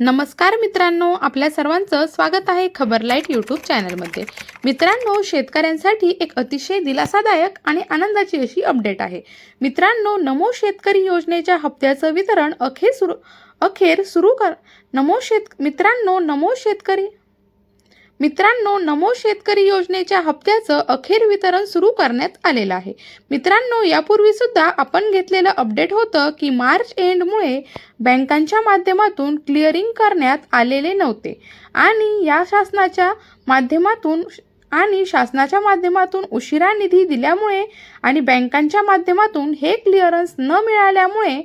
नमस्कार मित्रांनो आपल्या सर्वांचं स्वागत आहे खबर लाइट यूट्यूब चॅनलमध्ये. मित्रांनो शेतकऱ्यांसाठी एक अतिशय दिलासादायक आणि आनंदाची अशी अपडेट आहे. मित्रांनो नमो शेतकरी योजनेच्या हप्त्याचं वितरण अखेर सुरू अखेर सुरू कर नमो शेत मित्रांनो नमो शेतकरी मित्रांनो नमो शेतकरी योजनेच्या हप्त्याचं अखेर वितरण सुरू करण्यात आलेलं आहे. मित्रांनो यापूर्वी सुद्धा आपण घेतलेलं अपडेट होतं की मार्च एंडमुळे बँकांच्या माध्यमातून क्लिअरिंग करण्यात आलेले नव्हते. आणि या शासनाच्या माध्यमातून आणि शासनाच्या माध्यमातून उशिरा निधी दिल्यामुळे आणि बँकांच्या माध्यमातून हे क्लिअरन्स न मिळाल्यामुळे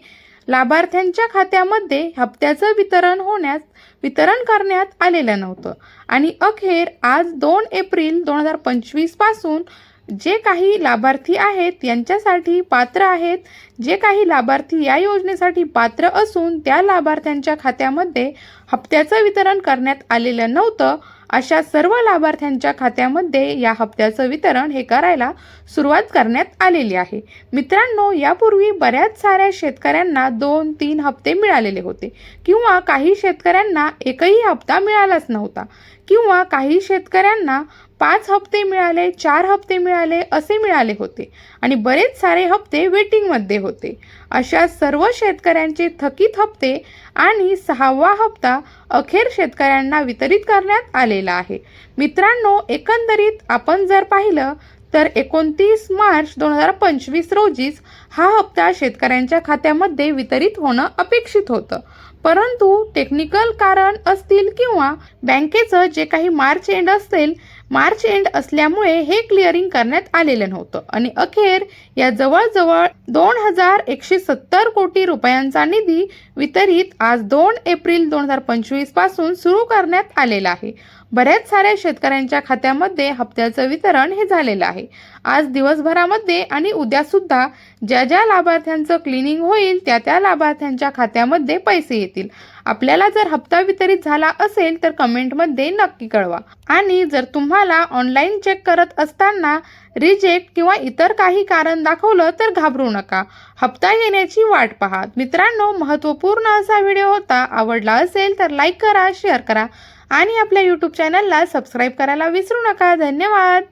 लाभार्थ्यांच्या खात्यामध्ये हप्त्याचं वितरण होण्यास वितरण करण्यात आलेलं नव्हतं. आणि अखेर आज दोन एप्रिल दोन हजार पंचवीसपासून जे काही लाभार्थी आहेत यांच्यासाठी पात्र आहेत जे काही लाभार्थी या योजनेसाठी पात्र असून त्या लाभार्थ्यांच्या खात्यामध्ये हप्त्याचं वितरण करण्यात आलेलं नव्हतं. अशा सर्व लाभार्थ्यांच्या खात्यामध्ये या हप्त्याचं वितरण हे करायला सुरुवात करण्यात आलेली आहे. मित्रांनो यापूर्वी बऱ्याच साऱ्या शेतकऱ्यांना दोन तीन हप्ते मिळालेले होते किंवा काही शेतकऱ्यांना एकही हप्ता मिळालाच नव्हता किंवा काही शेतकऱ्यांना पाच हप्ते मिळाले चार हप्ते मिळाले असे मिळाले होते आणि बरेच सारे हप्ते वेटिंगमध्ये होते. अशा सर्व शेतकऱ्यांचे थकीत हप्ते आणि सहावा हप्ता अखेर शेतकऱ्यांना वितरित करण्यात आलेला आहे. मित्रांनो एकंदरीत आपण जर पाहिलं तर एकोणतीस मार्च दोन हजार पंचवीस रोजीच हा हप्ता शेतकऱ्यांच्या खात्यामध्ये वितरित होणं अपेक्षित होतं. परंतु टेक्निकल कारण असतील किंवा बँकेचं जे काही मार्च एंड असेल मार्च एंड असल्यामुळे हे क्लिअरिंग करण्यात आलेलं नव्हतं. आणि अखेर या जवळजवळ दोन हजार एकशे सत्तर कोटी रुपयांचा निधी वितरित आज दोन एप्रिल दोन हजार पंचवीसपासून सुरू करण्यात आलेला आहे. बऱ्याच साऱ्या शेतकऱ्यांच्या खात्यामध्ये हप्त्याचं वितरण हे झालेलं आहे. आज दिवसभरामध्ये आणि उद्यासुद्धा ज्या ज्या लाभार्थ्यांचं क्लिनिंग होईल त्या त्या लाभार्थ्यांच्या खात्यामध्ये पैसे येतील. आपल्याला जर हप्ता वितरित झाला असेल तर कमेंटमध्ये नक्की कळवा. आणि जर तुम्हाला ऑनलाईन चेक करत असताना रिजेक्ट किंवा इतर काही कारण दाखवलं तर घाबरू नका. हप्ता येण्याची वाट पहा. मित्रांनो महत्त्वपूर्ण असा व्हिडिओ होता. आवडला असेल तर लाईक करा शेअर करा आणि आपल्या यूट्यूब चॅनलला सबस्क्राईब करायला विसरू नका. धन्यवाद!